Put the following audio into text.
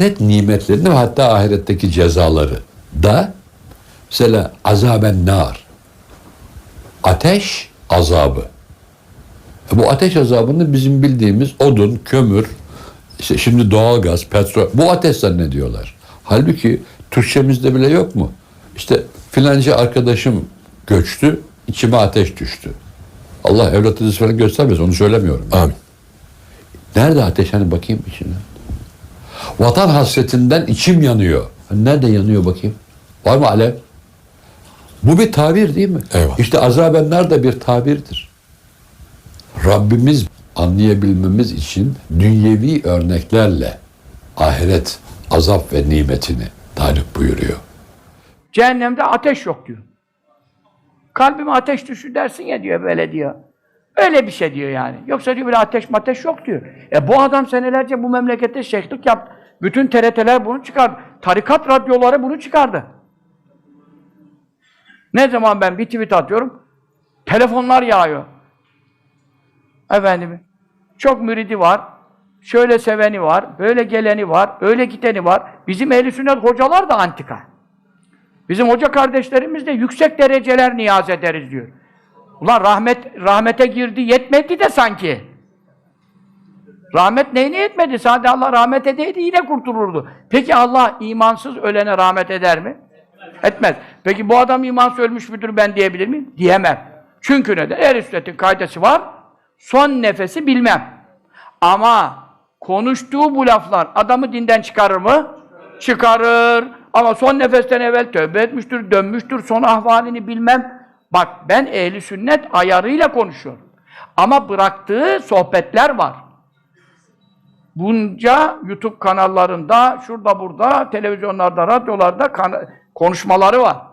ahiret nimetlerini ve hatta ahiretteki cezaları da mesela azaben nar ateş azabı. E Bu ateş azabını bizim bildiğimiz odun, kömür, işte şimdi doğalgaz, petrol bu ateş zannediyorlar. Halbuki Türkçemizde bile yok mu? İşte filanca arkadaşım göçtü, içime ateş düştü. Allah evlat falan göstermez onu söylemiyorum. Amin. Nerede ateş hani bakayım içine. Vatan hasretinden içim yanıyor. Nerede yanıyor bakayım? Var mı alev? Bu bir tabir değil mi? Eyvallah. İşte azabenler de bir tabirdir. Rabbimiz anlayabilmemiz için dünyevi örneklerle ahiret azap ve nimetini tarif buyuruyor. Cehennemde ateş yok diyor. Kalbime ateş düşür dersin ya diyor böyle diyor. Öyle bir şey diyor yani. Yoksa diyor böyle ateş mateş yok diyor. E bu adam senelerce bu memlekette şeyhlik yaptı. Bütün TRT'ler bunu çıkardı. Tarikat radyoları bunu çıkardı. Ne zaman ben bir tweet atıyorum, telefonlar yağıyor. Efendim, çok müridi var, şöyle seveni var, böyle geleni var, öyle gideni var. Bizim ehl sünnet hocalar da antika. Bizim hoca kardeşlerimiz de yüksek dereceler niyaz ederiz diyor. Ulan rahmet rahmete girdi yetmedi de sanki. Rahmet neyine yetmedi? Sadece Allah rahmet edeydi yine kurtulurdu. Peki Allah imansız ölene rahmet eder mi? Etmez. Peki bu adam imansız ölmüş müdür ben diyebilir miyim? Diyemem. Çünkü neden? Ehl-i sünnetin var. Son nefesi bilmem. Ama konuştuğu bu laflar adamı dinden çıkarır mı? Çıkarır. Ama son nefesten evvel tövbe etmiştir, dönmüştür, son ahvalini bilmem. Bak ben ehli sünnet ayarıyla konuşuyorum. Ama bıraktığı sohbetler var. Bunca YouTube kanallarında, şurada burada, televizyonlarda, radyolarda konuşmaları var.